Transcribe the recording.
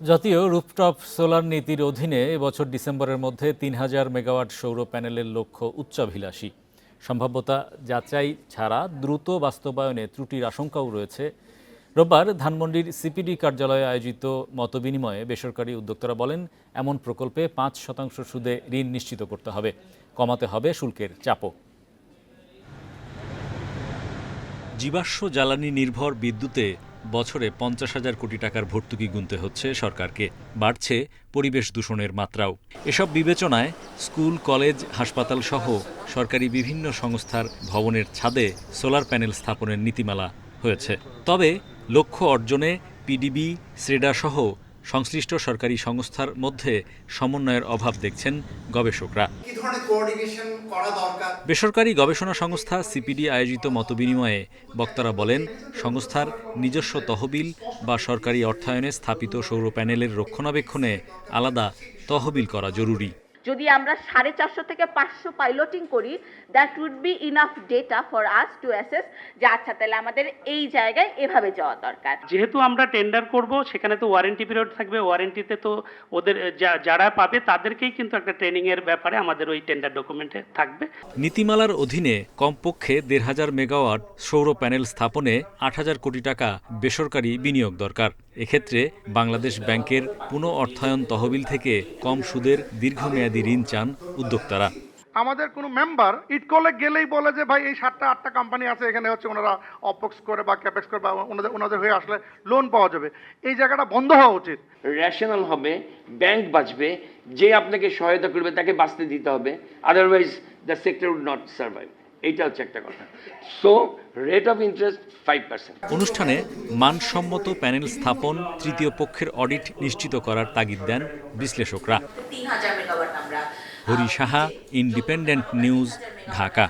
জাতীয় rooftop solar নীতির অধীনে এবছর ডিসেম্বরের মধ্যে তিন হাজার মেগাওয়াট সৌর প্যানেলের লক্ষ্য উচ্চাভিলাষী। সম্ভাব্যতা যাচাই ছাড়া দ্রুত বাস্তবায়নে ত্রুটির আশঙ্কাও রয়েছে। রোববার ধানমন্ডির সিপিডি কার্যালয়ে আয়োজিত মতবিনিময়ে বেসরকারি উদ্যোক্তারা বলেন, এমন প্রকল্পে পাঁচ শতাংশ সুদে ঋণ নিশ্চিত করতে হবে, কমাতে হবে শুল্কের চাপও। জীবাশ্ম জ্বালানি নির্ভর বিদ্যুতে বছরে পঞ্চাশ হাজার কোটি টাকার ভর্তুকি গুনতে হচ্ছে সরকারকে। বাড়ছে পরিবেশ দূষণের মাত্রাও। এসব বিবেচনায় স্কুল, কলেজ, হাসপাতাল সহ সরকারি বিভিন্ন সংস্থার ভবনের ছাদে সোলার প্যানেল স্থাপনের নীতিমালা হয়েছে। তবে লক্ষ্য অর্জনে পিডিবি সহ সংশ্লিষ্ট সরকারি সংস্থার মধ্যে সমন্বয়ের অভাব দেখছেন গবেষকরা। বেসরকারি গবেষণা সংস্থা সিপিডি আয়োজিত মতবিনিময়ে বক্তারা বলেন সংস্থার নিজস্ব তহবিল বা সরকারি অর্থায়নে স্থাপিত সৌর প্যানেলের রক্ষণাবেক্ষণে আলাদা তহবিল করা জরুরি। যদি আমরা সাড়ে চারশো থেকে পাঁচশো পাইলটিং করি that would be enough data for us to assess যে আচ্ছা তাহলে আমাদের এই জায়গায় এভাবে যাওয়া দরকার। যেহেতু আমরা টেন্ডার করব সেখানে তো ওয়ারেন্টি পিরিয়ড থাকবে। ওয়ারেন্টিতে তো ওদের যা- যারা পাবে তাদেরকেই কিন্তু একটা ট্রেনিং এর ব্যাপারে আমাদের ওই টেন্ডার ডকুমেন্টে থাকবে। নীতিমালার অধীনে কমপক্ষে দেড় হাজার মেগাওয়াট সৌর প্যানেল স্থাপনে আট হাজার কোটি টাকা বেসরকারি বিনিয়োগ দরকার। এক্ষেত্রে বাংলাদেশ ব্যাংকের পুনঃ অর্থায়ন তহবিল থেকে কম সুদের দীর্ঘমেয়াদী ঋণ চান উদ্যোক্তারা। আমাদের কোনো মেম্বার ইটকলে গেলেই বলে যে ভাই এই সাতটা আটটা কোম্পানি আছে এখানে হচ্ছে ওনারা অপক্স করে বা ক্যাপেক্স করে বা ওনাদের ওনাদের হয়ে আসলে লোন পাওয়া যাবে। এই জায়গাটা বন্ধ হওয়া উচিত। রেশনাল হবে ব্যাংক বাঁচবে যে আপনাকে সহায়তা করবে তাকে বাঁচতে দিতে হবে otherwise the sector would not survive এইটা হচ্ছে একটা কথা। So rate of interest five percent অনুষ্ঠানে মানসম্মত প্যানেল স্থাপন তৃতীয় পক্ষের অডিট নিশ্চিত করার তাগিদ দেন বিশ্লেষকরা। Hari Saha independent news Dhaka.